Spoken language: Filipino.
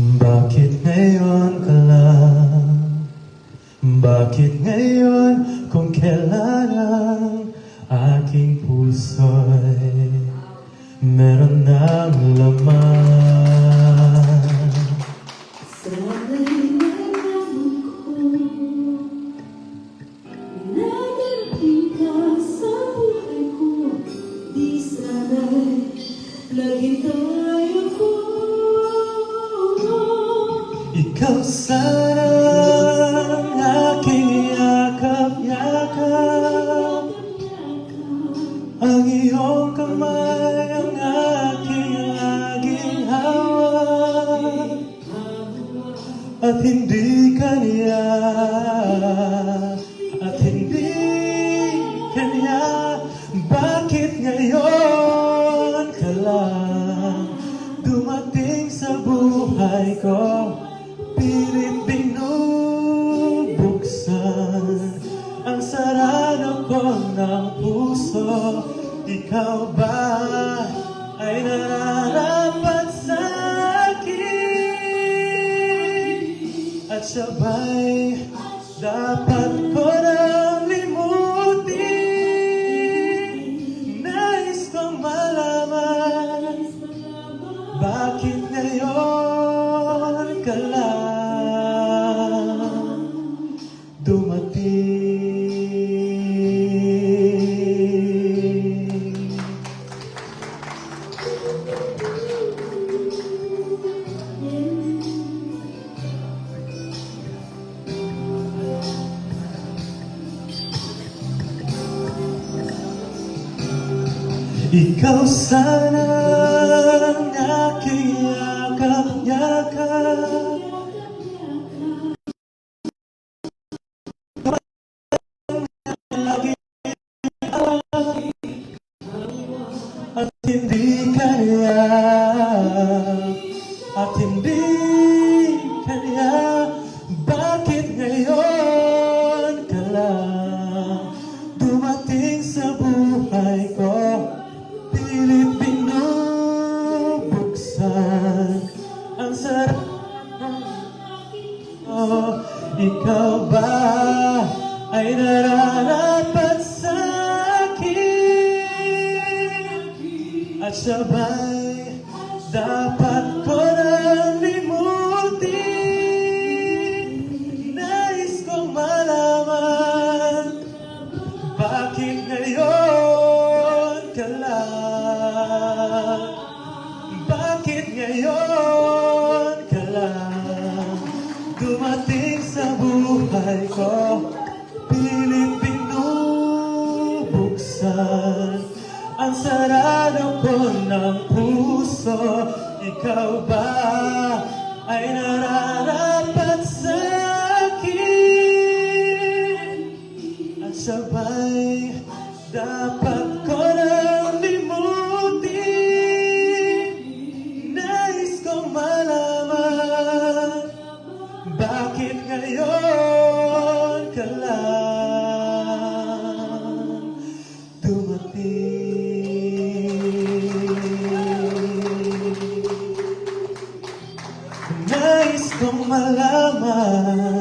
Bakit ngayon ka lang? Bakit ngayon kung kailan ang aking puso'y meron ng laman? Ikaw sana ang aking yakap-yakap Ang iyong kamay ang aking laging hawak. At hindi kanya At hindi kanya. Bakit ngayon ka lang Dumating sa buhay ko Pilit binubuksan Ang sarado ko ng puso. Ikaw ba ay nararapat sa akin? At sabay dapat ko Ikaw sana ang aking yakap-yakap Pilit binubuksan Ang sarap Oh, ikaw ba ay nararapat sa akin? At sabay, dapat ko nang limutin Nais kong malaman Bakit buhay ko Pilit binubuksan Ang sarado ko ng puso Ikaw ba ay nararapat sa akin? At sabay, dapat ko nang Nais kong malaman